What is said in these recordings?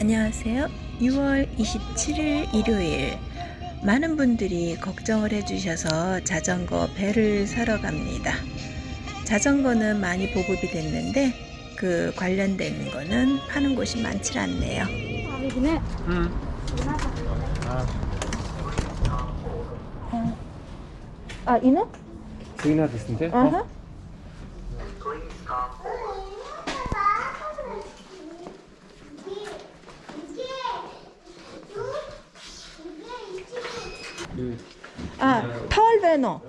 안녕하세요. 6월 27일 일요일. 많은 분들이 걱정을 해주셔서 자전거 배를 사러 갑니다. 자전거는 많이 보급이 됐는데 그 관련된 거는 파는 곳이 많지 않네요. 응. 아, 이는? 아 아, 털 베너.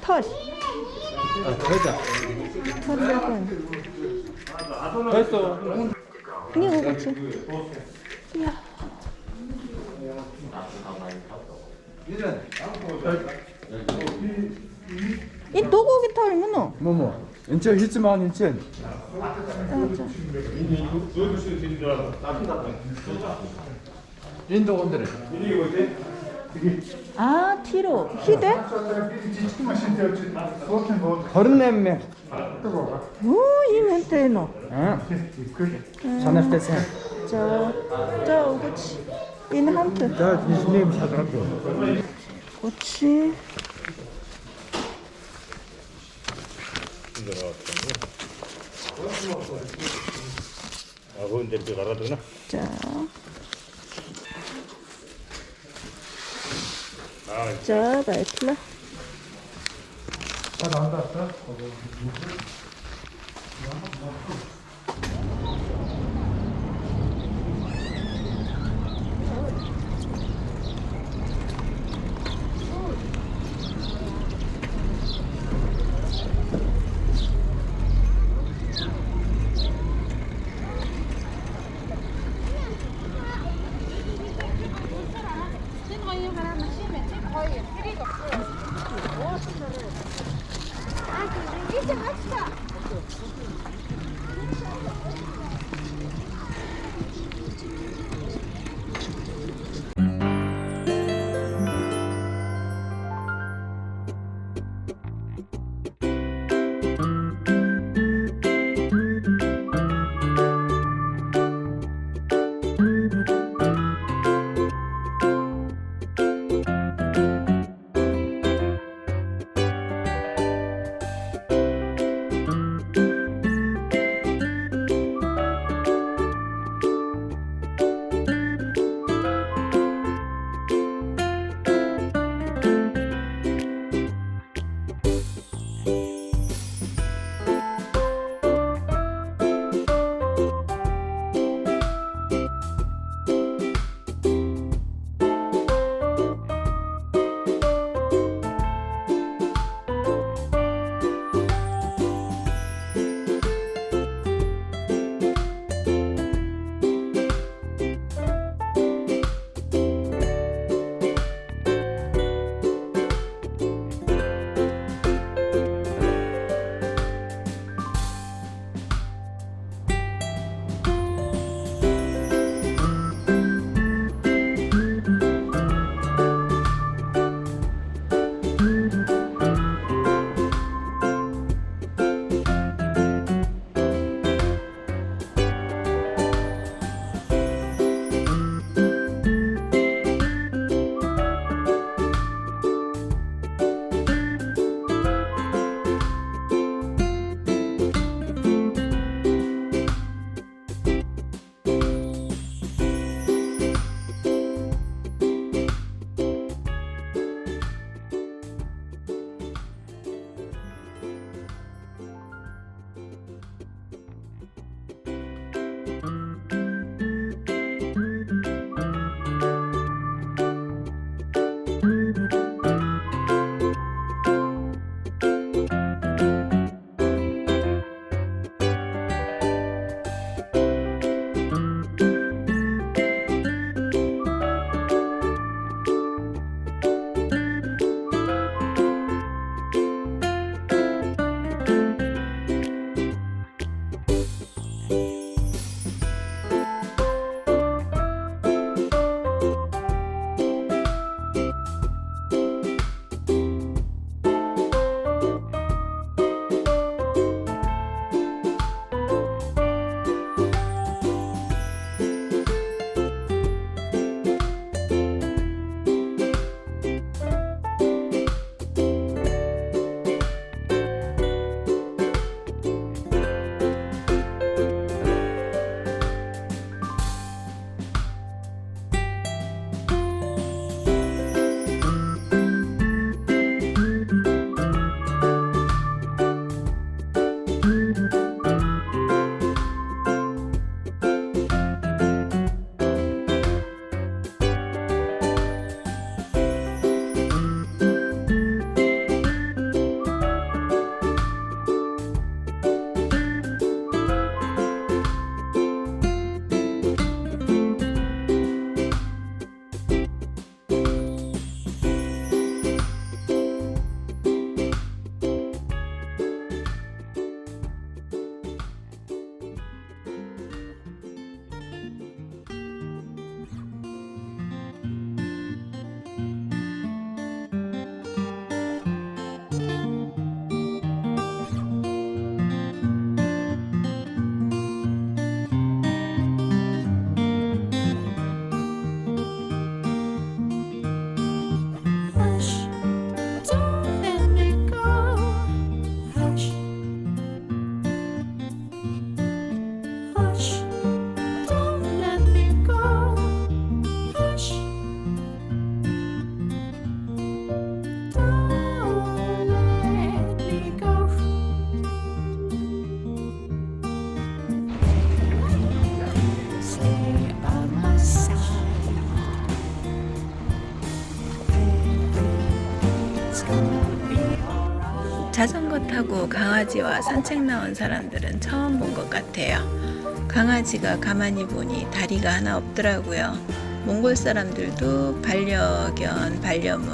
털. 아, 되자. 털 베너. 됐어. 이거 같이. 야. 이 도고기 털 뭐노? 뭐뭐? 인천 히츠만 인천. 인도 온들에. 아, 티로. 히데? 거른냄매. 오, 이 멘테노. 응. 산업대생. 저, 저, 그치. 이는 한트. 자, 이스님 사들었고. 그치. 아, 그런데 이렇게 갈아드나? 자, 자, 말투나. 아, 나온다, 나 자전거 타고 강아지와 산책 나온 사람들은 처음 본 것 같아요. 강아지가 가만히 보니 다리가 하나 없더라고요. 몽골 사람들도 반려견, 반려묘,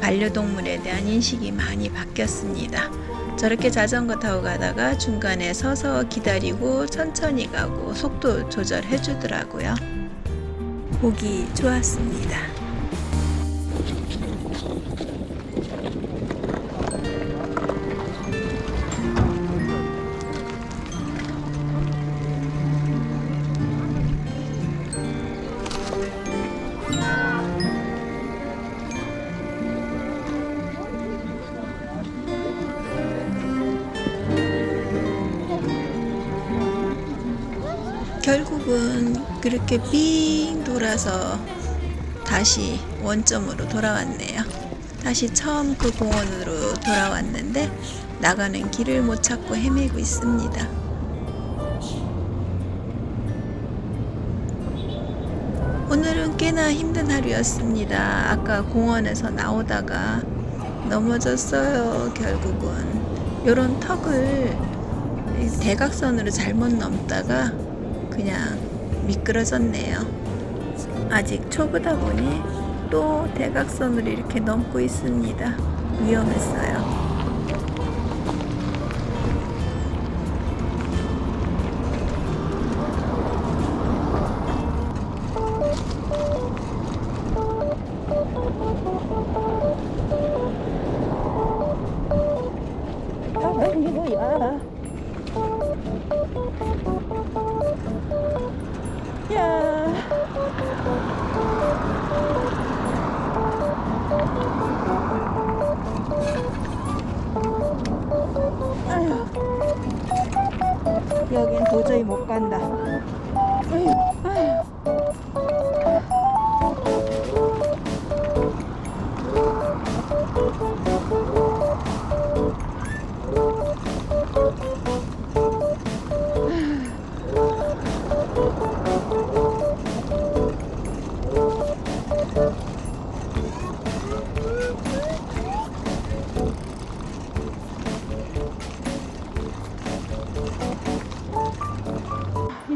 반려동물에 대한 인식이 많이 바뀌었습니다. 저렇게 자전거 타고 가다가 중간에 서서 기다리고 천천히 가고 속도 조절해 주더라고요. 보기 좋았습니다. 결국은 그렇게 삥 돌아서 다시 원점으로 돌아왔네요. 다시 처음 그 공원으로 돌아왔는데 나가는 길을 못 찾고 헤매고 있습니다. 오늘은 꽤나 힘든 하루였습니다. 아까 공원에서 나오다가 넘어졌어요. 결국은 요런 턱을 이 대각선으로 잘못 넘다가 그냥 미끄러졌네요. 아직 초보다 보니 또 대각선으로 이렇게 넘고 있습니다. 위험했어요.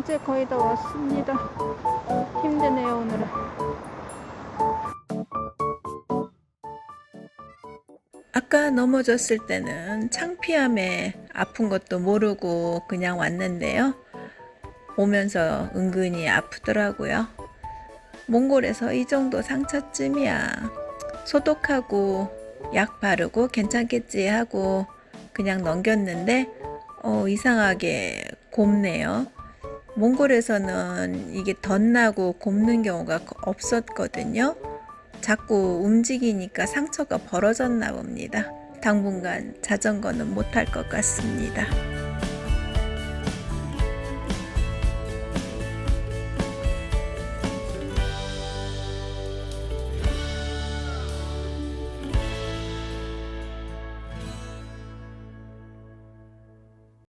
이제 거의 다 왔습니다. 힘드네요, 오늘은. 아까 넘어졌을 때는 창피함에 아픈 것도 모르고 그냥 왔는데요. 오면서 은근히 아프더라고요. 몽골에서 이 정도 상처쯤이야. 소독하고 약 바르고 괜찮겠지 하고 그냥 넘겼는데 어, 이상하게 곱네요. 몽골에서는 이게 덧나고 곱는 경우가 없었거든요. 자꾸 움직이니까 상처가 벌어졌나 봅니다. 당분간 자전거는 못탈것 같습니다.